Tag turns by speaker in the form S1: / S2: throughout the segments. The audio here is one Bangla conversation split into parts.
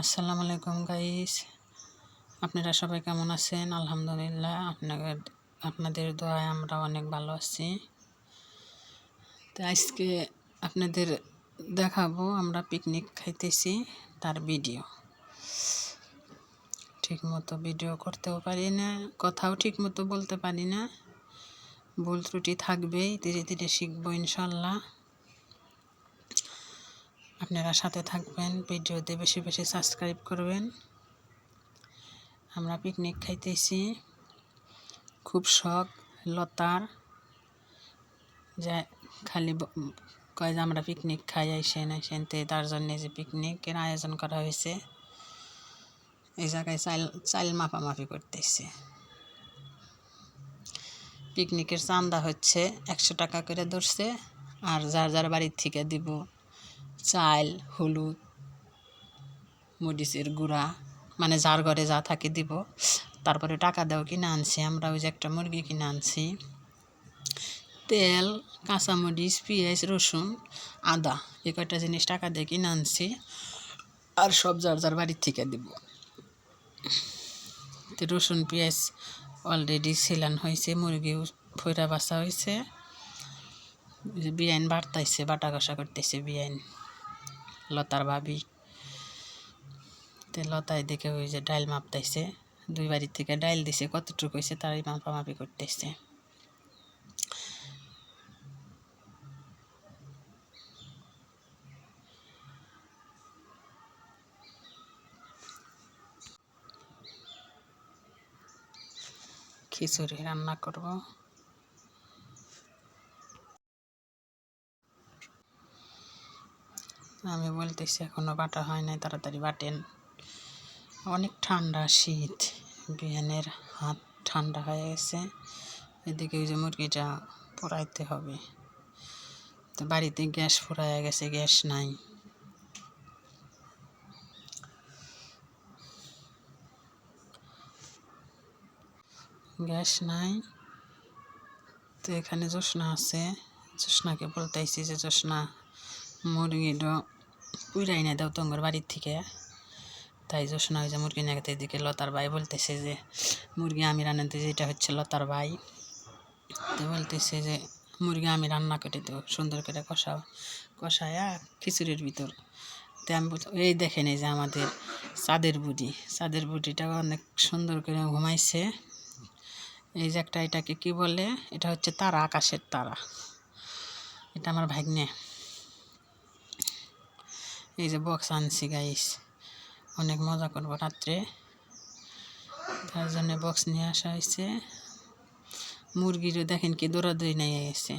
S1: আসসালামু আলাইকুম গাইস। আপনারা সবাই কেমন আছেন? আলহামদুলিল্লাহ, আপনাদের আপনাদের দোয়ায় আমরা অনেক ভালো আছি। তো আজকে আপনাদের দেখাবো, আমরা পিকনিক খাইতেছি তার ভিডিও ঠিক মতো ভিডিও করতেও পারি না, কথাও ঠিক মতো বলতে পারি না। ভুল ত্রুটি থাকবেই, ধীরে ধীরে শিখব ইনশাল্লাহ। আপনারা সাথে থাকবেন, ভিডিওতে বেশি বেশি সাবস্ক্রাইব করবেন। আমরা পিকনিক খাইতেছি। খুব শখ, লতার। যে, খালি কয় যে আমরা পিকনিক খাই, আইসেন আইসেন, তে তার জন্যে যে পিকনিকের আয়োজন করা হয়েছে। এই জায়গায় চাইল চাইল মাপামাপি করতেছে। পিকনিকের চান্দা হচ্ছে একশো টাকা করে ধরছে, আর যার যার বাড়ির থেকে দিব চাল, হলুদ, মরিচের গুঁড়া মানে যার ঘরে যা থাকে দিব। তারপরে টাকা দাও কিনে আনছি। আমরা ওই যে একটা মুরগি কিনে আনছি। তেল, কাঁচামরিচ, পেঁয়াজ, রসুন, আদা, এই কয়টা জিনিস টাকা দিয়ে কিনে আনছি। আর সব যার যার বাড়ির থেকে দিব। তো রসুন, পেঁয়াজ অলরেডি সিলান হয়েছে মুরগি ফৈরা বাসা হয়েছে। বিয়াইন বাড়তাইছে, বাটা কষা করতেছে বিয়াইন। লতার ভাবি। তে লতায় দেখে ওই যে ডাইল মাপতাইছে। দুই বাড়ির থেকে ডাইল দিছে, কতটুকু হয়েছে তারাই মাপামাপি করতেছে। খিচুড়ি রান্না করব। আমি বলতেছি এখনও বাটা হয় নাই, তাড়াতাড়ি বাটেন। অনেক ঠান্ডা শীত বিহানের হাত ঠান্ডা হয়ে গেছে। এদিকে ওই যে মুরগিটা পোড়াইতে হবে। তো বাড়িতে গ্যাস ফুরাইয়া গেছে, গ্যাস নাই। গ্যাস নাই। তো এখানে জোসনা আছে। জোসনাকে বলতেছি যে জোসনা মুরগিটা পুরাই না দাও তোমার বাড়ির থেকে। তাই জোসনা ওই যে মুরগি নাগাতে এদিকে লতার ভাই বলতেছে যে, মুরগি আমি রান্না রান্নাতে যেটা হচ্ছে লতার ভাই। তো বলতেছে যে, মুরগি আমি রান্না করে দেবো, সুন্দর করে কষাও, কষায়া খিচুড়ির ভিতর। তো আমি এই দেখেন এই যে আমাদের চাঁদের বুড়ি, চাঁদের বুড়িটা অনেক সুন্দর করে ঘুমাইছে। এই যে একটা এটাকে কি বলে, এটা হচ্ছে তারা, আকাশের তারা। এটা আমার ভাগ্নে। এই যে বক্স আনছি গাইস অনেক মজা করব রাত্রে। তার জন্য বক্স নিয়ে আসা হয়েছে। মুরগিরও দেখেন কি দৌড়াদৌড়ি নিয়ে গেছে।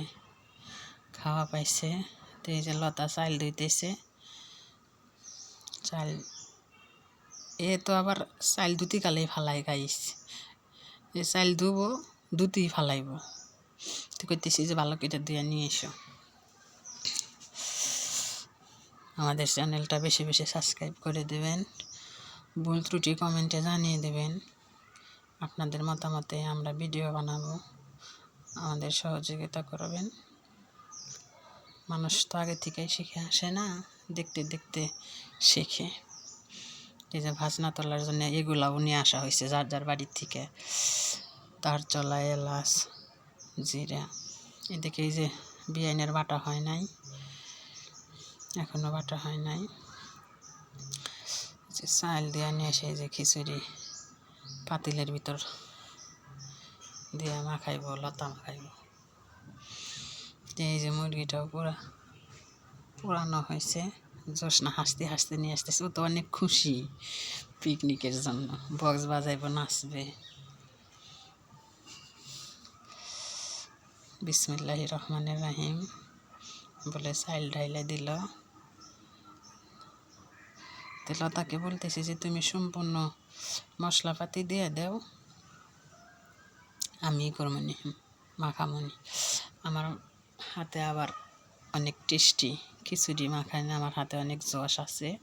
S1: খাওয়া পাইছে। তো এই যে লতা চাল ধুইতেছে। চাল এ তো আবার চাল দুটি কালেই ফালাই গাইস এ চাল ধুবো, দুটি ফালাইব। তো করতেছি যে ভালো করে দিয়ে নিয়ে এসো। আমাদের চ্যানেলটা বেশি বেশি সাবস্ক্রাইব করে দেবেন। ভুল ত্রুটি কমেন্টে জানিয়ে দেবেন। আপনাদের মতামতে আমরা ভিডিও বানাবো। আমাদের সহযোগিতা করবেন। মানুষ তো আগে থেকেই শিখে আসে না, দেখতে দেখতে শেখে। এই যে ভাজনা তোলার জন্য এগুলাও নিয়ে আসা হয়েছে যার যার বাড়ির থেকে। তার চলা, এলাচ, জিরা। এদিকে এই যে বিয়াইনের বাটা হয় নাই। এখনও বাটা হয় নাই। যে চাল দেওয়া নিয়ে এসে যে খিচুড়ি পাতিলের ভিতর। দিয়ে মাখাইব, লতা মাখাইব। এই যে মুরগিটাও পুরা পুরানো হয়েছে। জোসনা হাসতে হাসতে নিয়ে আসতেছে। ও তো অনেক খুশি পিকনিকের জন্য। বক্স বাজাইব, নাচবে। বিসমিল্লাহ রহমানের রাহিম। বলে চাইল ঢাইলে দিল। তো লতাকে বলতেছি যে, তুমি সম্পূর্ণ মশলাপাতি দিয়ে দেও। আমি করমনি মাখামনি আমার হাতে আবার অনেক টেস্টি খিচুড়ি মাখায় আমার হাতে অনেক জশ আছে।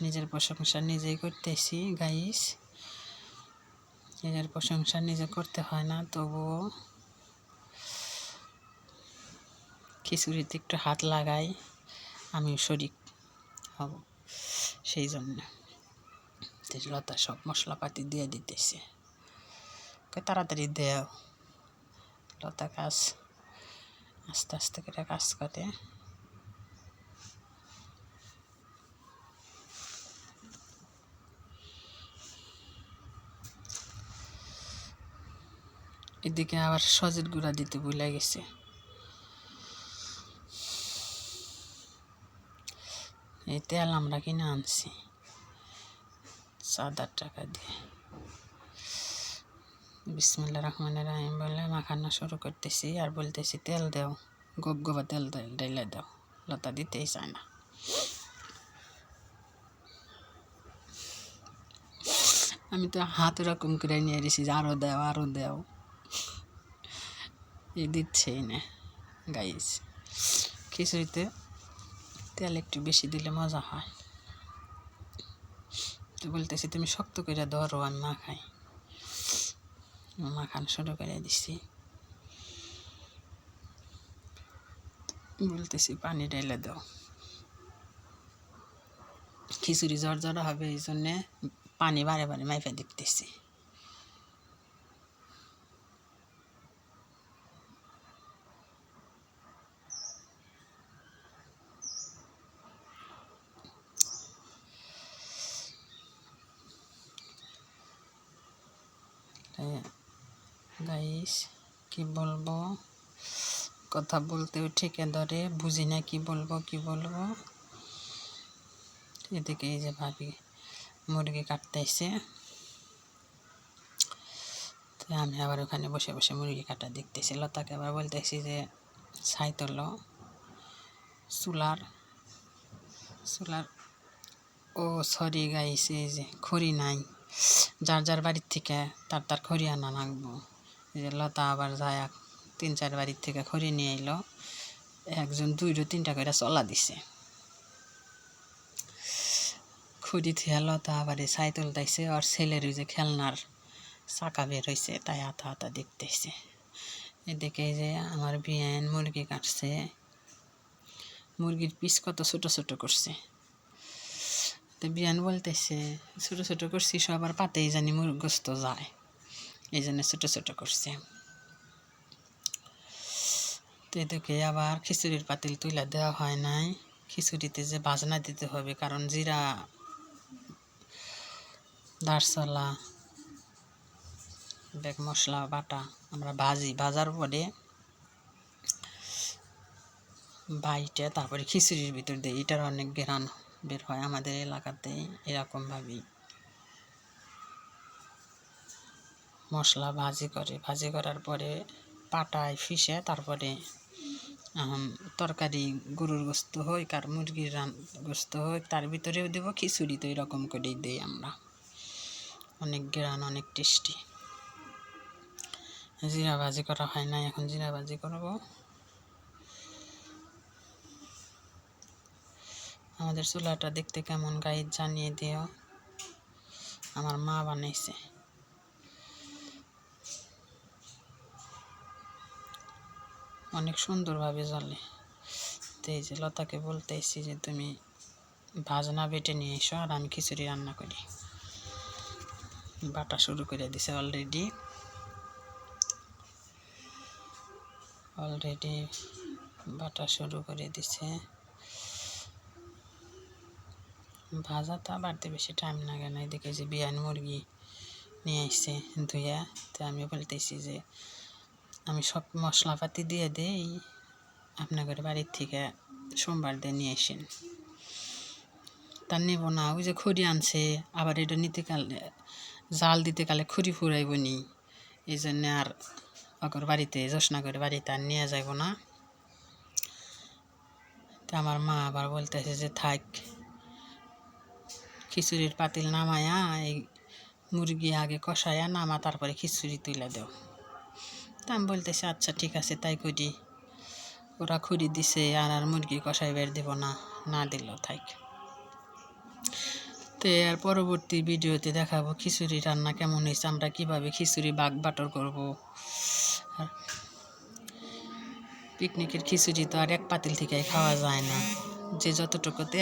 S1: নিজের প্রশংসা নিজেই করতেছি, গাইস। নিজের প্রশংসা নিজে করতে হয় না, তবুও খিচুড়িতে একটু হাত লাগাই, আমি শরিক হব। সেই জন্য লতা সব মশলাপাতি দিয়ে দিতেছে। তাড়াতাড়ি দেও। লতা কাজ আস্তে আস্তে করে কাজ করে। এদিকে আবার সজের গুঁড়া দিতে ভুলে গেছে। এই তেল আমরা কিনে আনছি। চার টাকা দিয়ে। বিসমিল্লা রহমানের রাহিম বলে মাখানো শুরু করতেছি আর বলতেছি, তেল দেও গোব গোবা তেল ডাইলে দাও, লতা দিতেই চায় না। আমি তো হাত এরকম করে নিয়ে এসেছি আরও দেও আরও দেও। এ দিচ্ছেই না, গাইস। খিচুড়িতে তেল একটু বেশি দিলে মজা হয়। তো বলতেছি, তুমি শক্ত করে ধরো, আমি মাখাই। মাখানো শুরু করে দিছি। বলতেছি, পানি ঢেলে দাও। খিচুড়ি জ্বর জ্বর হবে, এই জন্যে পানি বারে বারে মাইফে দিতেছি গাইস কি বলব? কথা বলতেও ঠিকে ধরে বুঝি না কি বলব কি বলব? এদিকে এই যে ভাবি মুরগি কাটতেছে তো আমি আবার ওখানে বসে বসে মুরগি কাটা দেখতেছি। লতাকে আবার বলতেছি যে, ছাই তোলো। চুলার চুলার ও সরি গাইছে যে, খড়ি নাই। যার যার বাড়ির থেকে তার তার খড়ি আনা লাগবো। যে লতা আবার যায় তিন, চার বাড়ির থেকে খড়ি নিয়ে এলো একজন দুইটো তিনটা করে চলা দিছে। খুঁড়ি থিয়া লতা আবার ছাই তুলতাইছে আর ছেলের যে খেলনার চাকা বের হয়েছে তাই হাতা হাতা দেখতেছে। এদিকে যে আমার বিয়ান মুরগি কাটছে। মুরগির পিস কত ছোট ছোট করছে। তো বিয়ান বলতেছে, ছোটো ছোটো করছি সবার পাতেই জানি মুরগস্ত যায়। এই জন্য ছোটো ছোটো করছে। তো এদিকে আবার খিচুড়ির পাতিল তুলে দেওয়া হয় নাই। খিচুড়িতে যে বাজনা দিতে হবে, কারণ জিরা, দারচলা বেগ মশলা, বাটা আমরা ভাজি। ভাজার পরে বাইটে তারপরে খিচুড়ির ভিতর দিই এটার অনেক ঘেরান বের হয় আমাদের এলাকাতে এরকমভাবেই। মশলা ভাজি করে, ভাজি করার পরে পাটায় ফিসে তারপরে তরকারি গরুর গোস্ত হোক আর মুরগির রান, গোস্ত হোক তার ভিতরেও দেবো খিচুড়ি তো এরকম করেই দিই আমরা। অনেক গ্রান, অনেক টেস্টি। জিরা ভাজি করা হয় না, এখন জিরা ভাজি করব। আমাদের চুলাটা দেখতে কেমন গাইড জানিয়ে দিও। আমার মা বানাইছে। অনেক সুন্দরভাবে জ্বলে। তো এই যে লতাকে বলতেছি যে, তুমি ভাজনা বেটে নিয়ে এসো আর আমি খিচুড়ি রান্না করি। বাটা শুরু করে দিছে অলরেডি অলরেডি বাটা শুরু করে দিছে। ভাজাটা বাড়তে বেশি টাইম লাগে না। এদিকে যে বিয়ান মুরগি নিয়ে আসছে ধুইয়া, তো আমি বলতেছি যে আমি সব মশলাপাতি দিয়ে দেই, আপনাদের বাড়ির থেকে সোমবার দিয়ে নিয়ে আসেন। তা নেব না, ওই যে খড়ি আনছে, আবার এটা নিতে কালে জাল দিতে কালে খড়ি ফুরাইব নি। এই জন্যে আর অগর বাড়িতে, জোসনাগর বাড়িতে আর নিয়ে যাইব না। তা আমার মা আবার বলতেছে যে থাক খিচুড়ির পাতিল নামায়া, এই মুরগি আগে কষায়া নামা, তারপরে খিচুড়ি তুলে দেও। তা আমি বলতেছি আচ্ছা ঠিক আছে, তাই করি। ওরা খুঁড়ি দিছে, আর আর মুরগি কষাই বের দেব না না দিল, থাক। তো আর পরবর্তী ভিডিওতে দেখাবো খিচুড়ি রান্না কেমন হয়েছে, আমরা কীভাবে খিচুড়ি বাগ বাটর করব। পিকনিকের খিচুড়ি তো আর এক পাতিল থেকে খাওয়া যায় না। যে যতটুকুতে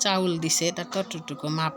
S1: চাউল দিছে তার ততটুকু মাপ